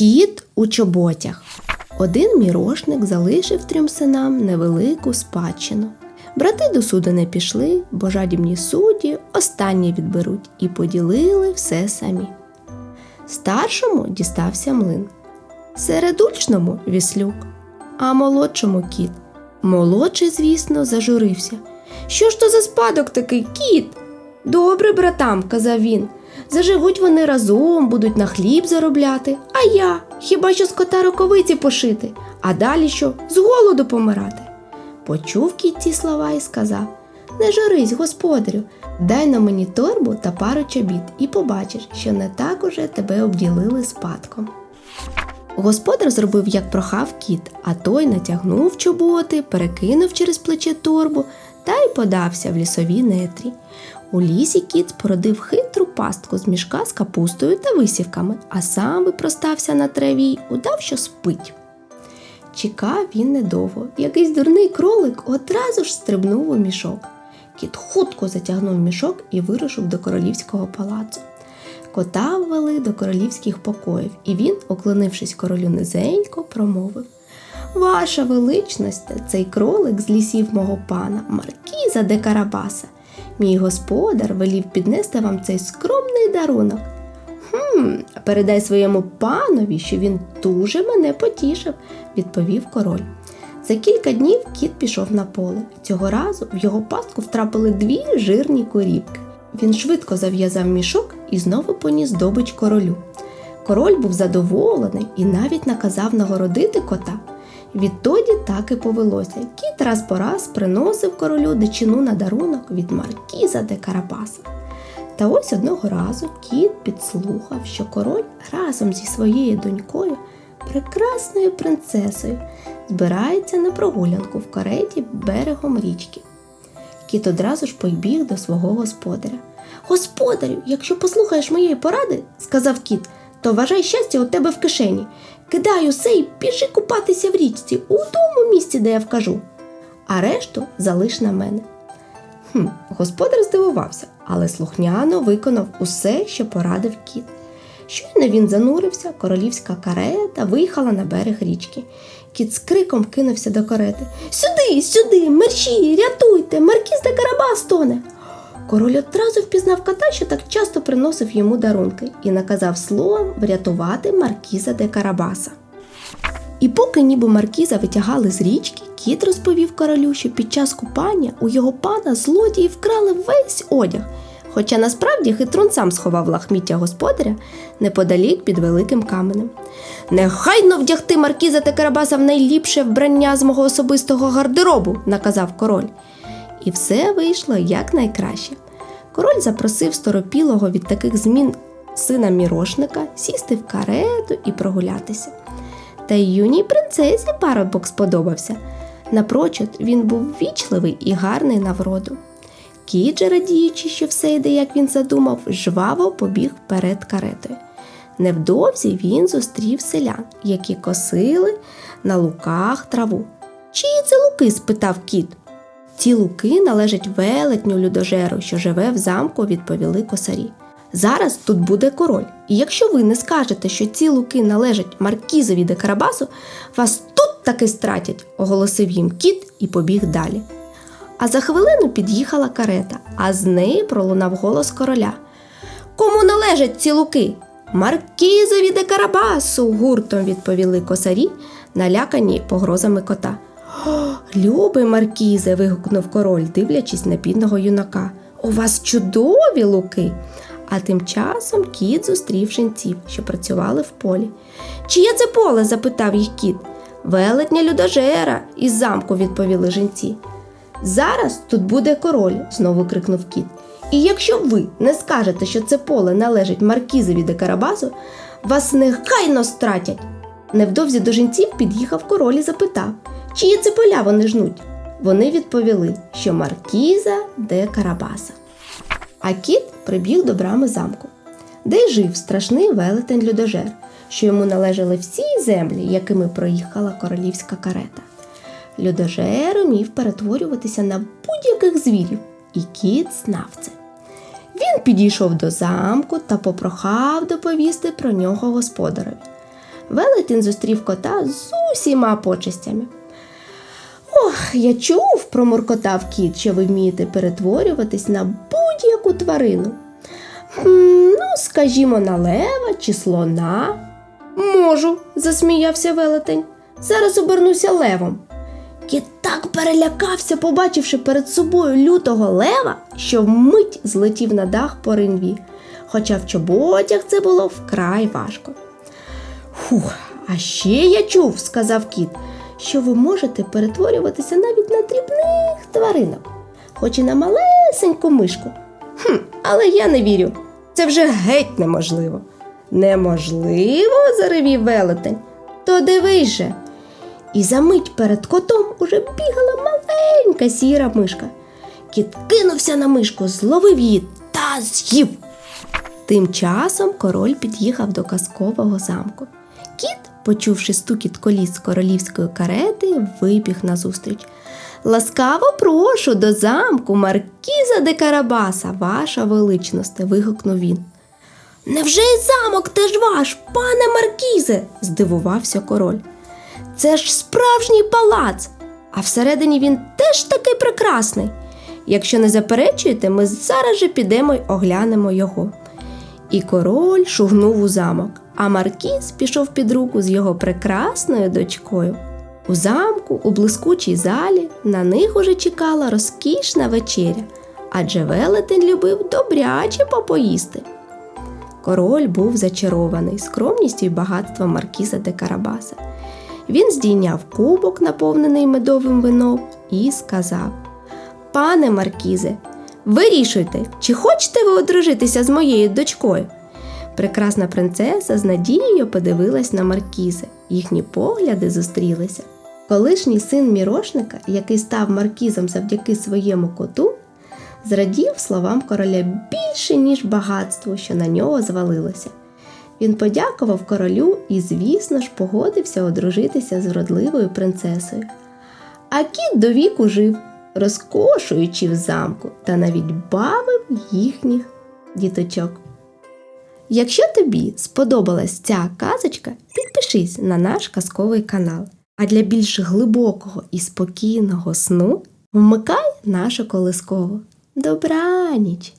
Кіт у чоботях. Один мірошник залишив трьом синам невелику спадщину. Брати до суду не пішли, бо жадібні судді останні відберуть і поділили все самі. Старшому дістався млин, середульчному віслюк, а молодшому кіт. Молодший, звісно, зажурився. Що ж то за спадок такий кіт? Добре, братам, казав він. Заживуть вони разом, будуть на хліб заробляти. А я хіба що з кота роковиці пошити, а далі що з голоду помирати. Почув кіт ці слова і сказав Не журись, господарю, дай на мені торбу та пару чобіт, і побачиш, що не так уже тебе обділили спадком. Господар зробив, як прохав кіт, а той натягнув чоботи, перекинув через плече торбу та й подався в лісові нетрі. У лісі кіт спородив хитру пастку з мішка з капустою та висівками, а сам випростався на траві й удав, що спить. Чекав він недовго. Якийсь дурний кролик одразу ж стрибнув у мішок. Кіт хутко затягнув мішок і вирушив до королівського палацу. Кота ввели до королівських покоїв, і він, оклонившись королю низенько, промовив Ваша величність, цей кролик з лісів мого пана, маркіза де Карабаса. Мій господар велів піднести вам цей скромний дарунок. Хм, передай своєму панові, що він дуже мене потішив, відповів король. За кілька днів кіт пішов на поле. Цього разу в його пастку втрапили дві жирні корібки. Він швидко зав'язав мішок і знову поніс здобич королю. Король був задоволений і навіть наказав нагородити кота. Відтоді так і повелося. Кіт раз по раз приносив королю дичину на дарунок від маркіза де Карабаса. Та ось одного разу кіт підслухав, що король разом зі своєю донькою, прекрасною принцесою, збирається на прогулянку в кареті берегом річки. Кіт одразу ж побіг до свого господаря. Господарю, якщо послухаєш моєї поради, сказав кіт, то вважай щастя у тебе в кишені. Кидай усе і біжи купатися в річці у тому місці, де я вкажу. А решту залиш на мене. Хм, господар здивувався, але слухняно виконав усе, що порадив кіт. Щойно він занурився, королівська карета виїхала на берег річки. Кіт з криком кинувся до карети. Сюди, сюди, мерщі, рятуйте, маркіз де Карабас тоне. Король одразу впізнав кота, що так часто приносив йому дарунки, і наказав словом врятувати маркіза де Карабаса. І поки ніби маркіза витягали з річки, кіт розповів королю, що під час купання у його пана злодії вкрали весь одяг, хоча насправді хитрун сам сховав лахміття господаря неподалік під великим каменем. Нехайно вдягти маркіза та Карабаса в найліпше вбрання з мого особистого гардеробу, наказав король. І все вийшло якнайкраще. Король запросив сторопілого від таких змін сина мірошника сісти в карету і прогулятися. Та й юній принцесі парубок сподобався. Напрочуд він був вічливий і гарний на вроду. Кіт же, радіючи, що все йде, як він задумав, жваво побіг перед каретою. Невдовзі він зустрів селян, які косили на луках траву. Чиї це луки? спитав кіт. Ці луки належать велетню людожеру, що живе в замку, відповіли косарі. Зараз тут буде король, і якщо ви не скажете, що ці луки належать маркізові де Карабасу, вас тут таки стратять, оголосив їм кіт і побіг далі. А за хвилину під'їхала карета, а з неї пролунав голос короля. Кому належать ці луки? Маркізові де Карабасу, гуртом відповіли косарі, налякані погрозами кота. «О, Любий Маркізе. вигукнув король, дивлячись на бідного юнака. У вас чудові луки. А тим часом кіт зустрів жінців, що працювали в полі. Чиє це поле? запитав їх кіт. Велетня людожера, із замку відповіли жінці. Зараз тут буде король, знову крикнув кіт. І якщо ви не скажете, що це поле належить маркізові де Карабасу, вас негайно стратять. Невдовзі до жінців під'їхав король і запитав, чиї це поля вони жнуть. Вони відповіли, що маркіза де Карабаса. А кіт прибіг до брами замку, де жив страшний велетень людожер, що йому належали всі землі, якими проїхала королівська карета. Людожер умів перетворюватися на будь-яких звірів, і кіт знав це. Він підійшов до замку та попрохав доповісти про нього господареві. Велетень зустрів кота з усіма почестями. Ох, я чув, промуркотав кіт, що ви вмієте перетворюватись на будь-яку тварину. «Хм, ну, скажімо, на лева чи слона. Можу, засміявся велетень. Зараз обернуся левом. Кіт так перелякався, побачивши перед собою лютого лева, що вмить злетів на дах по ринві, хоча в чоботях це було вкрай важко. Фух, а ще я чув, сказав кіт, що ви можете перетворюватися навіть на дрібних тваринок, хоч і на малесеньку мишку. Хм, але я не вірю. Це вже геть неможливо. Неможливо, заревів велетень. То дивись же. І за мить перед котом уже бігала маленька сіра мишка. Кіт кинувся на мишку, зловив її та з'їв. Тим часом король під'їхав до казкового замку. Кіт, почувши стукіт коліс королівської карети, вибіг назустріч. Ласкаво прошу до замку, маркіза де Карабаса, ваша величність, вигукнув він. Невже й замок теж ваш, пане Маркізе? здивувався король. Це ж справжній палац, а всередині він теж такий прекрасний. Якщо не заперечуєте, ми зараз же підемо й оглянемо його. І король шугнув у замок, а Маркіз пішов під руку з його прекрасною дочкою. У замку, у блискучій залі, на них уже чекала розкішна вечеря, адже велетень любив добряче попоїсти. Король був зачарований скромністю й багатством Маркіза де Карабаса. Він здійняв кубок, наповнений медовим вином, і сказав: Пане Маркізе, вирішуйте, чи хочете ви одружитися з моєю дочкою. Прекрасна принцеса з надією подивилась на Маркізе. Їхні погляди зустрілися. Колишній син мірошника, який став маркізом завдяки своєму коту, зрадів словам короля більше, ніж багатству, що на нього звалилося. Він подякував королю і, звісно ж, погодився одружитися з вродливою принцесою. А кіт до віку жив, розкошуючи в замку, та навіть бавив їхніх діточок. Якщо тобі сподобалась ця казочка, підпишись на наш казковий канал. А для більш глибокого і спокійного сну вмикай нашу колискову. Добраніч!